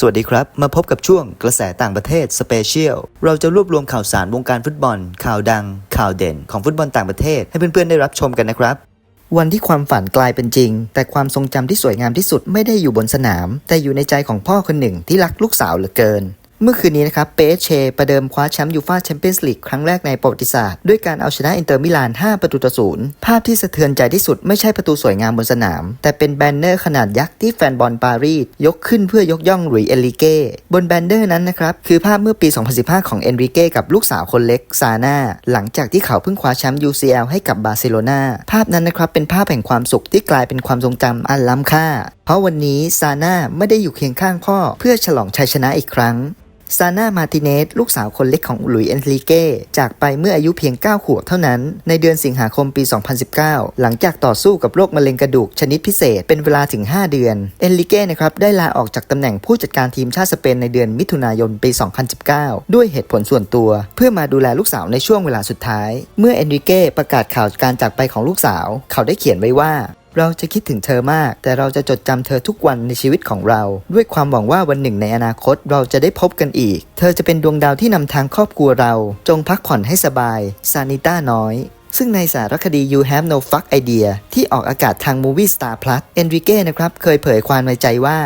สวัสดีครับ มาพบกับช่วงกระแสต่างประเทศสเปเชียล เราจะรวบรวมข่าวสารวงการฟุตบอล ข่าวดัง ข่าวเด่นของฟุตบอลต่างประเทศ ให้เพื่อนๆได้รับชมกันนะครับ วันที่ความฝันกลายเป็นจริง แต่ความทรงจำที่สวยงามที่สุดไม่ได้อยู่บนสนาม แต่อยู่ในใจของพ่อคนหนึ่งที่รักลูกสาวเหลือเกิน เมื่อคืนนี้นะครับ เปเชประเดิมคว้าแชมป์ยูฟาแชมเปี้ยนส์ลีกครั้งแรกในประวัติศาสตร์ ด้วยการเอาชนะอินเตอร์มิลาน 5 ประตูต่อศูนย์ภาพที่สะเทือนใจที่สุดไม่ใช่ประตูสวยงามบนสนาม แต่เป็นแบนเนอร์ขนาดยักษ์ที่แฟนบอลปารีสยกขึ้นเพื่อยกย่องหลุยส์เอลิเก้บนแบนเนอร์นั้นนะครับ คือภาพเมื่อปี 2015 ของเอนริเก้กับลูกสาวคนเล็กซาน่าหลังจากที่เขาเพิ่งคว้าแชมป์ UCL ให้กับบาร์เซโลนาภาพนั้นนะครับเป็นภาพแห่งความสุขที่กลายเป็นความทรงจำอันล้ำค่า เพราะวันนี้ซาน่าไม่ได้อยู่เคียงข้างพ่อเพื่อฉลองชัยชนะอีกครั้ง ซาน่ามาติเนสลูกสาวคนเล็กของหลุยส์เอนริเก้จากไปเมื่ออายุเพียง 9 ขวบเท่านั้น ในเดือนสิงหาคมปี 2019 หลังจากต่อสู้กับโรคมะเร็งกระดูกชนิดพิเศษเป็นเวลาถึง 5 เดือน เอนริเก้นะครับได้ลาออกจากตำแหน่งผู้จัดการทีมชาติสเปนในเดือนมิถุนายนปี 2019 ด้วยเหตุผลส่วนตัว เพื่อมาดูแลลูกสาวในช่วงเวลาสุดท้าย เมื่อเอนริเก้ประกาศข่าวการจากไปของลูกสาว เขาได้เขียนไว้ว่า เราจะคิดถึงเธอมาก แต่เราจะจดจำเธอทุกวันในชีวิตของเรา ด้วยความหวังว่าวันหนึ่งในอนาคตเราจะได้พบกันอีก เธอจะเป็นดวงดาวที่นำทางครอบครัวเรา จงพักผ่อนให้สบายซานิต้าน้อยซึ่งในสารคดี You Have No Fuck Idea ที่ออกอากาศทาง Movie Star Plus เอนริเก้นะครับ เคยเผยความในใจว่า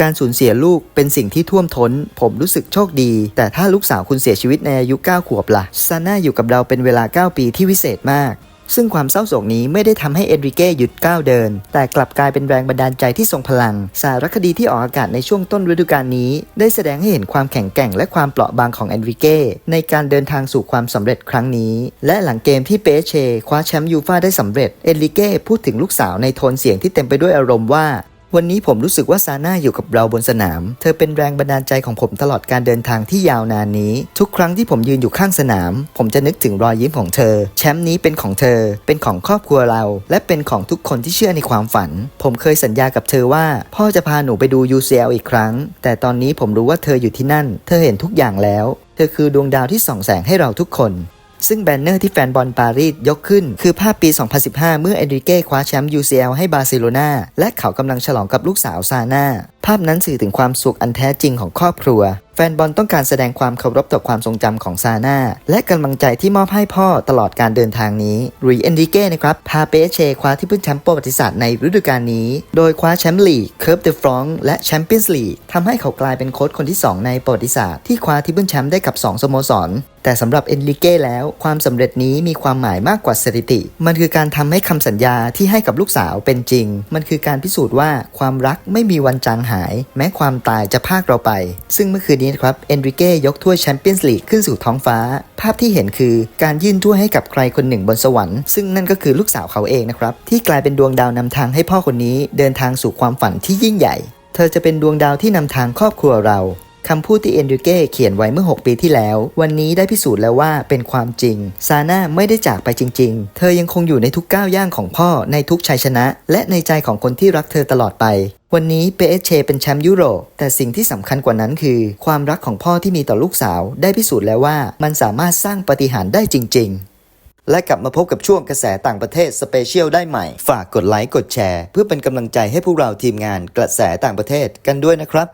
การสูญเสียลูกเป็นสิ่งที่ท่วมท้น ผมรู้สึกโชคดี แต่ถ้าลูกสาวคุณเสียชีวิตในอายุ 9 ขวบละ่ะซาน่าอยู่กับเราเป็นเวลา 9 ปีที่วิเศษมาก ซึ่งความเศร้าโศกนี้ไม่ได้ทำให้เอนริเก้หยุดก้าวเดิน แต่กลับกลายเป็นแรงบันดาลใจที่ทรงพลัง สารคดีที่ออกอากาศในช่วงต้นฤดูกาลนี้ ได้แสดงให้เห็นความแข็งแกร่งและความเปราะบางของเอนริเก้ในการเดินทางสู่ความสำเร็จครั้งนี้ และหลังเกมที่เปเชคว้าแชมป์ยูฟ่าได้สำเร็จ เอนริเก้พูดถึงลูกสาวในโทนเสียงที่เต็มไปด้วยอารมณ์ว่า วันนี้ผมรู้สึกว่าซาน่าอยู่กับเราบนสนาม เธอเป็นแรงบันดาลใจของผมตลอดการเดินทางที่ยาวนานนี้ ทุกครั้งที่ผมยืนอยู่ข้างสนาม ผมจะนึกถึงรอยยิ้มของเธอ แชมป์นี้เป็นของเธอ เป็นของครอบครัวเรา และเป็นของทุกคนที่เชื่อในความฝัน ผมเคยสัญญากับเธอว่า พ่อจะพาหนูไปดู UCL อีกครั้ง แต่ตอนนี้ผมรู้ว่าเธออยู่ที่นั่น เธอเห็นทุกอย่างแล้ว เธอคือดวงดาวที่ส่องแสงให้เราทุกคน ซึ่งแบนเนอร์ที่แฟนบอลปารีสยกขึ้น คือภาพปี 2015 เมื่อเอนริเก้คว้าแชมป์ UCL ให้บาร์เซโลนาและเขากำลังฉลองกับลูกสาวซาน่า ภาพนั้นสื่อถึงความสุขอันแท้จริงของครอบครัว แฟนบอลต้องการแสดงความเคารพต่อความทรงจำของซาน่า และกำลังใจที่มอบให้พ่อตลอดการเดินทางนี้รุยเอนริเก้นะครับพาเปเชคว้าที่พึ่งแชมป์ประวัติศาสตร์ในฤดูกาลนี้ โดยคว้าแชมป์ลีกเคิร์ฟเดฟรองและแชมเปี้ยนส์ลีกทำให้เขากลายเป็นโค้ชคนที่ 2 ในประวัติศาสตร์ที่คว้าที่พึ่งแชมป์ได้กับ 2 สโมสร แต่สำหรับเอนริเก้แล้วความสำเร็จนี้มีความหมายมากกว่าสถิติ มันคือการทำให้คำสัญญาที่ให้กับลูกสาวเป็นจริง มันคือการพิสูจน์ว่าความรักไม่มีวันจางหาย แม้ความตายจะพากเราไป ซึ่งเมื่อคืนนี้นะครับเอนริเก้ยกถ้วยแชมเปี้ยนส์ลีกขึ้นสู่ท้องฟ้า ภาพที่เห็นคือการยื่นถ้วยให้กับใครคนหนึ่งบนสวรรค์ซึ่งนั่นก็คือลูกสาวเขาเองนะครับที่กลายเป็นดวงดาวนำทางให้พ่อคนนี้เดินทางสู่ความฝันที่ยิ่งใหญ่ เธอจะเป็นดวงดาวที่นำทางครอบครัวเรา คำพูดที่เอนริเก้เขียนไว้เมื่อ 6 ปีที่แล้ว วันนี้ได้พิสูจน์แล้วว่าเป็นความจริง ซาน่าไม่ได้จากไปจริง ๆ เธอยังคงอยู่ในทุกก้าวย่างของพ่อในทุกชัยชนะ และในใจของคนที่รักเธอตลอดไป วันนี้เปเอเชเป็นแชมป์ยุโรป แต่สิ่งที่สำคัญกว่านั้นคือ ความรักของพ่อที่มีต่อลูกสาว ได้พิสูจน์แล้วว่ามันสามารถสร้างปาฏิหารย์ได้จริง ๆและกลับมาพบกับช่วงกระแสต่างประเทศสเปเชียลได้ใหม่ ฝากกดไลค์กดแชร์ เพื่อเป็นกำลังใจให้พวกเราทีมงานกระแสต่างประเทศกันด้วยนะครับ